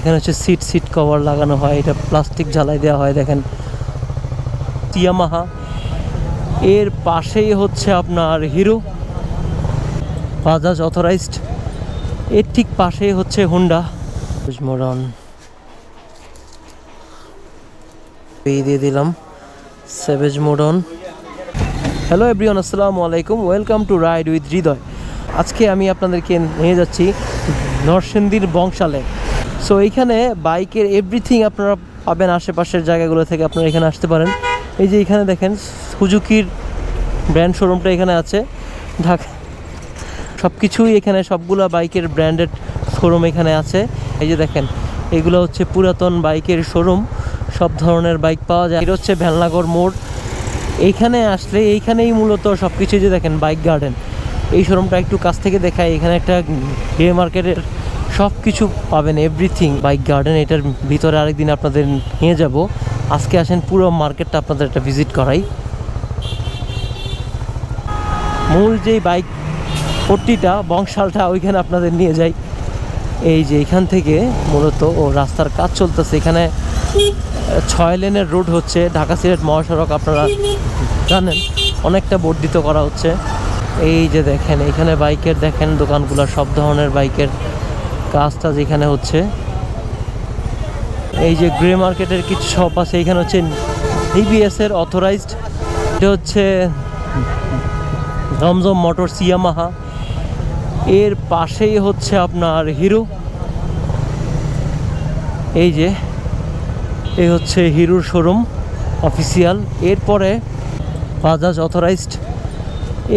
এখানে হচ্ছে seat seat cover লাগানো হয় এটা প্লাস্টিক ঝালাই দেওয়া হয় দেখেন। ইয়ামাহা এর পাশেই হচ্ছে আপনার হিরো বাজাজ অথরাইজড। এর ঠিক পাশেই হচ্ছে হুন্ডা। মোড়ন এই দিয়ে দিলাম। সেভেজ মোডন হ্যালো এভরিওয়ান আসসালামু আলাইকুম। Welcome to ride with Hridoy আজকে আমি আপনাদেরকে নিয়ে যাচ্ছি নরসিংদীর বংশালে। সো এইখানে বাইকের এভরিথিং আপনারা পাবেন আশেপাশের জায়গাগুলো থেকে আপনারা এখানে আসতে পারেন। এই যে এখানে দেখেন, সুজুকির ব্র্যান্ড শোরুমটা এখানে আছে। ঢাকা সব কিছুই এখানে, সবগুলা বাইকের ব্র্যান্ডেড শোরুম এখানে আছে। এই যে দেখেন, এগুলো হচ্ছে পুরাতন বাইকের শোরুম সব ধরনের বাইক পাওয়া যায়। এটা হচ্ছে ভেলনাগর মোড়। এইখানে আসলে, এইখানেই মূলত সব কিছু যে দেখেন, বাইক গার্ডেন এই শোরুমটা একটু কাছ থেকে দেখায় এখানে একটা গ্রে মার্কেটের সব কিছু পাবেন এভরিথিং বাইক গার্ডেন এটার ভিতরে আরেকদিন আপনাদের নিয়ে যাব। আজকে আসেন পুরো মার্কেটটা আপনাদের একটা ভিজিট করাই। মূল যেই বাইক পট্টিটা, বংশালটা, ওইখানে আপনাদের নিয়ে যাই। এই যে এখান থেকে মূলত ও রাস্তার কাজ চলতেছে। এখানে ছয় লেনের রোড হচ্ছে, ঢাকা সিলেট মহাসড়ক, আপনারা জানেন, অনেকটা বর্ধিত করা হচ্ছে। এই যে দেখেন, এখানে বাইকের, দেখেন দোকানগুলো, সব ধরনের বাইকের কাজটা যেখানে হচ্ছে। এই যে গ্রে মার্কেটের কিছু শপ আছে, এখানে হচ্ছে ইবিএস এর অথরাইজড এটা হচ্ছে জমজম মোটর সিয়ামাহা এর পাশেই হচ্ছে আপনার হিরো এই যে, এই হচ্ছে হিরোর শোরুম অফিসিয়াল এরপরে বাজাজ অথরাইজড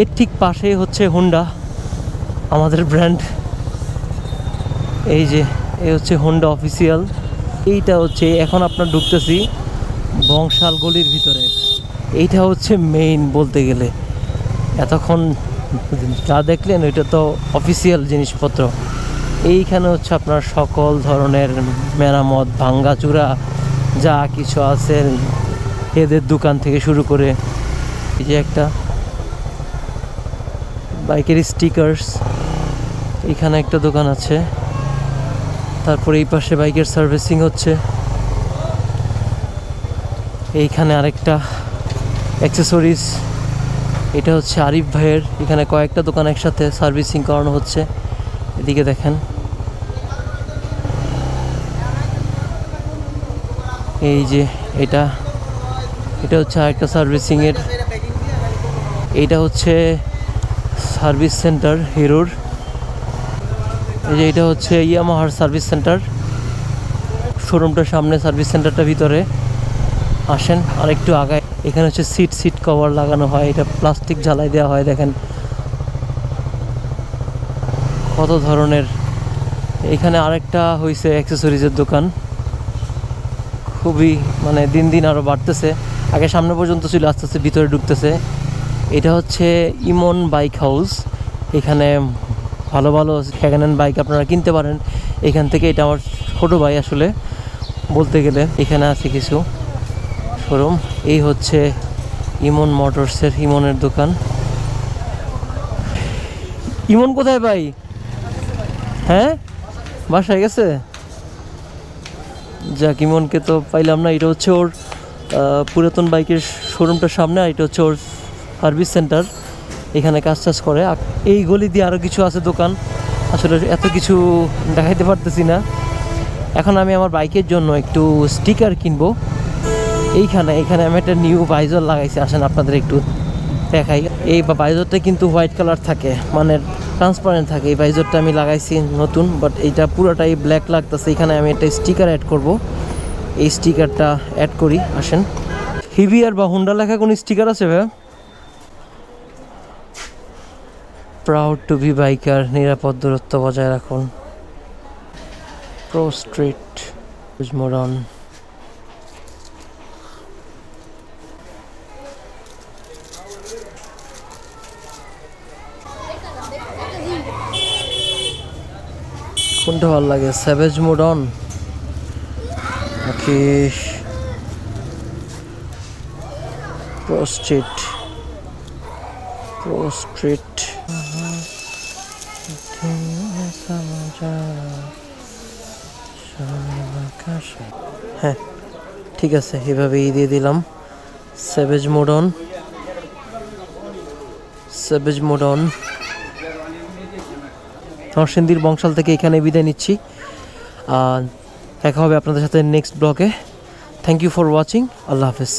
এর ঠিক পাশেই হচ্ছে হুন্ডা আমাদের ব্র্যান্ড এই যে, এই হচ্ছে হুন্ডা অফিসিয়াল এইটা হচ্ছে, এখন আপনার ঢুকতেছি বংশাল গলির ভিতরে। এইটা হচ্ছে মেইন বলতে গেলে। এতক্ষণ যা দেখলেন, ওইটা তো অফিসিয়াল জিনিসপত্র। এইখানে হচ্ছে আপনার সকল ধরনের মেরামত, ভাঙ্গাচুরা, যা কিছু আছে এদের দোকান থেকে শুরু করে। এই যে একটা বাইকের স্টিকার্স এখানে একটা দোকান আছে। তারপরে এই পাশে বাইকের সার্ভিসিং হচ্ছে। এইখানে আরেকটা অ্যাক্সেসরিজ এটা হচ্ছে আরিফ ভাইয়ের। এখানে কয়েকটা দোকান একসাথে সার্ভিসিং করানো হচ্ছে। এদিকে দেখেন। এই যে এটা এটা হচ্ছে আরেকটা সার্ভিসিংয়ের। এইটা হচ্ছে সার্ভিস সেন্টার, হিরোর। এই যে এটা হচ্ছে ইয়ামাহার সার্ভিস সেন্টার। শোরুমটার সামনে সার্ভিস সেন্টারটা ভিতরে। আসেন আর একটু আগায়। এখানে হচ্ছে সিট সিট কভার লাগানো হয়। এটা প্লাস্টিক ঝালাই দেওয়া হয়, দেখেন। কত ধরনের। এখানে আরেকটা হয়েছে অ্যাক্সেসরিজের দোকান। খুবই মানে দিন দিন আরও বাড়তেছে। আগে সামনে পর্যন্ত ছিল, আস্তে আস্তে ভিতরে ঢুকতেছে। এটা হচ্ছে ইমন বাইক হাউস। এখানে ভালো ভালো সেকেন্ড বাইক আপনারা কিনতে পারেন। এখান থেকে এটা আমার ছোটো ভাই আসলে। বলতে গেলে এখানে আছে কিছু শোরুম এই হচ্ছে ইমন মোটরসের ইমনের দোকান। ইমন কোথায় ভাই? হ্যাঁ? বাসায় গেছে? যাক, ইমনকে তো পাইলাম না। এটা হচ্ছে ওর পুরাতন বাইকের শোরুমটার সামনে আর এটা হচ্ছে ওর সার্ভিস সেন্টার এখানে কাজ টাজ করে। এই গলি দিয়ে আরও কিছু আছে দোকান। আসলে এত কিছু দেখাইতে পারতেছি না। এখন আমি আমার বাইকের জন্য একটু স্টিকার কিনবো। এইখানে, এখানে আমি একটা নিউ ভাইজর লাগাইছি। আসেন আপনাদের একটু দেখাই। এই ভাইজরটা কিন্তু হোয়াইট কালার থাকে মানে ট্রান্সপারেন্ট থাকে। এই ভাইজরটা আমি লাগাইছি নতুন বাট এইটা পুরোটাই ব্ল্যাক লাগতেছে। এখানে আমি একটা স্টিকার অ্যাড করব। এই স্টিকারটা অ্যাড করি, আসেন। হিভিয়ার বা হুন্ডা লেখা কোনো স্টিকার আছে ভাই প্রাউড টু বি বাইকার নিরাপদ দূরত্ব বজায় রাখুন। প্রো স্ট্রিট মোড়ন কোনটা ভালো লাগে স্যাভেজ মোডন নাকি প্রোস্ট্রিট প্রোস্ট্রিট হ্যাঁ ঠিক আছে, এভাবেই দিয়ে দিলাম। সেভেজ মোডন সেভেজ মোডন নরসিংদীর বংশাল থেকে এখানে বিদায় নিচ্ছি। দেখা হবে আপনাদের সাথে নেক্সট ব্লগে থ্যাংক ইউ ফর ওয়াচিং আল্লাহ হাফেজ।